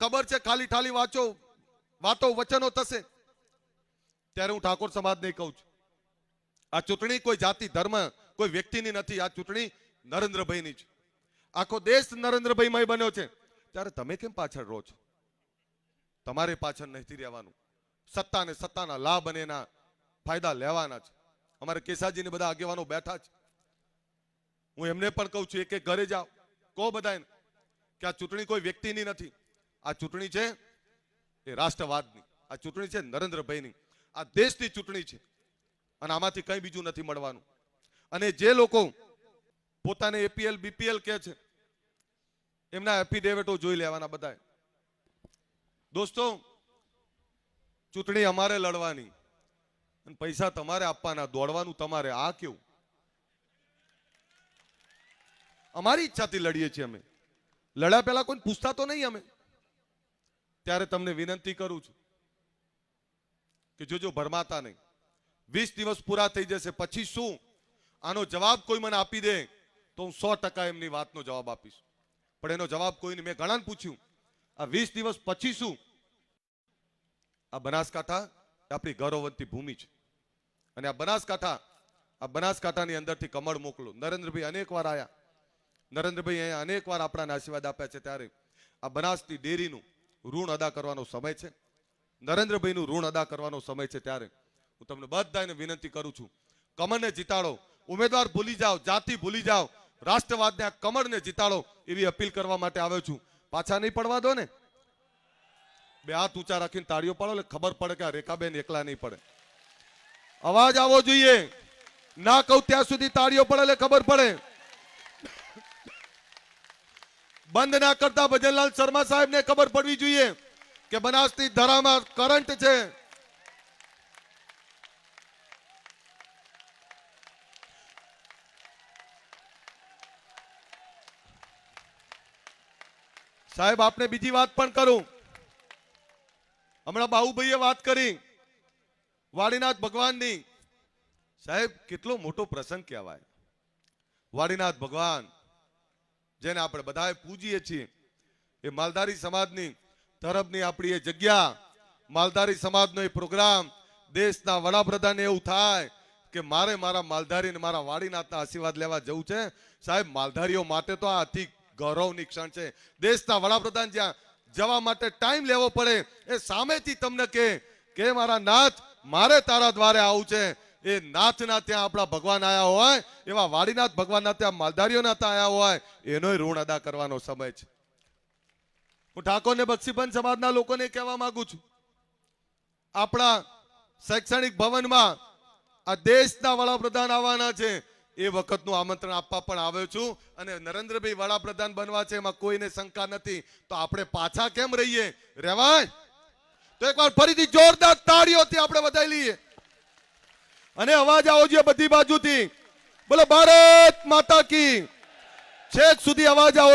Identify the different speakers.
Speaker 1: ખબર છે, ખાલી ઠાલી વાંચો, વાતો વચનો થશે. ત્યારે હું ઠાકોર સમાજને કહું છું, આ ચૂંટણી કોઈ જાતિ, ધર્મ, કોઈ વ્યક્તિની નથી, આ ચૂંટણી નરેન્દ્રભાઈની છે. આખો દેશ નરેન્દ્રભાઈમાં બન્યો છે. ત્યારે તમે કેમ પાછળ રહો છો? તમારે પાછળ નથી રહેવાનું. સત્તા અને સત્તાના લાભ અને એના ફાયદા લેવાના છે. અમારે કેસાજીને બધા આગેવાનો બેઠા છે. હું એમને પણ કહું છું એક એક ઘરે જાઓ. કહો બધાને કે આ ચૂંટણી કોઈ વ્યક્તિની નથી. આ ચૂંટણી છે એ રાષ્ટ્રવાદની, આ ચૂંટણી છે નરેન્દ્રભાઈની, આ દેશની ચૂંટણી છે અને આમાંથી કંઈ બીજું નથી મળવાનું. અને જે લોકો પોતાને એપીએલ બીપીએલ કહે છે, એમના એફિડેવિટો જોઈ લેવાના બધાએ. દોસ્તો, ચૂંટણી અમારે લડવાની અને પૈસા તમારે આપવાના, દોડવાનું તમારે, આ કેવું? અમારી ઈચ્છાથી લડીએ છીએ અમે. લડ્યા પહેલા કોઈ પૂછતા તો નહીં અમે. ત્યારે તમને વિનંતી કરું છું કે જોજો ભરમાતા નહીં. વીસ દિવસ પૂરા થઈ જશે, પછી શું? આનો જવાબ કોઈ મને આપી દે તો હું સો ટકા એમની વાતનો જવાબ આપીશ. પણ એનો જવાબ કોઈને મેં ઘણાને પૂછ્યું. આ વીસ દિવસ પછી શું? આ બનાસકાંઠા આપણી ગૌરવવંતી ભૂમિ છે. અને આ બનાસકાંઠા, આ બનાસકાંઠાની અંદરથી કમળ મોકલો. નરેન્દ્રભાઈ અનેક વાર આયા. નરેન્દ્રભાઈ અહીંયા અનેક વાર આપણાને આશીર્વાદ આપ્યા છે ત્યારે. આ બનાસની ડેરીનું ઋણ અદા કરવાનો સમય છે. નરેન્દ્રભાઈનું ઋણ અદા કરવાનો સમય છે ત્યારે. હું તમને બધાને વિનંતી કરું છું. કમળને જીતાડો. ઉમેદવાર ભૂલી જાઓ, જાતિ ભૂલી જાઓ. રાષ્ટ્રવાદને આ કમળને જીતાડો એવી અપીલ કરવા માટે આવ્યો છું. પાછા નહીં પડવા દો ને. બે હાથ ઊંચા રાખીને તાળીઓ પાડો એટલે ખબર પડે કે આ રેખાબેન એકલા નહીં પડે. અવાજ આવવો જોઈએ. ના કહું ત્યાં સુધી તાળીઓ પડે એટલે ખબર પડે. બંધ ના કરતા ભજનલાલ શર્મા સાહેબને ખબર પડવી જોઈએ કે બનાસની ધરામાં કરંટ છે. સાહેબ, આપને બીજી વાત પણ કરું. હમણાં બાહુભાઈએ વાત કરી. વાડીનાથ ભગવાનની. સાહેબ, કેટલો મોટો પ્રસંગ કહેવાય. વાડીનાથ ભગવાન જેને આપણે બધાએ પૂજીએ છીએ. એ માલધારી સમાજની તરફની આપણી એ જગ્યા, માલધારી સમાજનો એ પ્રોગ્રામ, દેશના વડાપ્રધાને એવું થાય કે મારે મારા માલધારી ને મારા વાડીનાથના આશીર્વાદ લેવા જવું છે. સાહેબ, માલધારીઓ માટે તો આ અતિ ગૌરવની ક્ષણ છે. દેશના વડાપ્રધાન જ્યાં જવા માટે ટાઈમ લેવો પડે, એ સામેથી તમને કે મારા નાથ, મારે તારા દ્વારે આવું છે. એ નાથના ત્યાં આપણા ભગવાન આવ્યા હોય, એવા વાડીનાથ ભગવાનના ત્યાં માલધારીઓના ત્યાં આવ્યા હોય, એનોય ઋણ અદા કરવાનો સમય છે. હું ઠાકોર ને બક્ષીબંધ સમાજના લોકોને કહેવા માંગુ છું. આપણા શૈક્ષણિક ભવનમાં આ દેશના વડાપ્રધાન આવવાના છે, એ વખતનું આમંત્રણ આપવા પણ આવ્યો છું. અને નરેન્દ્રભાઈ વડાપ્રધાન બનવા છે, એમાં કોઈને શંકા નથી. તો આપણે પાછા કેમ રહીએ? રેવાય? તો એકવાર ફરીથી જોરદાર તાળીઓથી આપણે વધાઈ લઈએ. અને અવાજ આવો જોઈએ બધી બાજુથી. બોલો ભારત માતા કી. છેક સુધી અવાજ આવો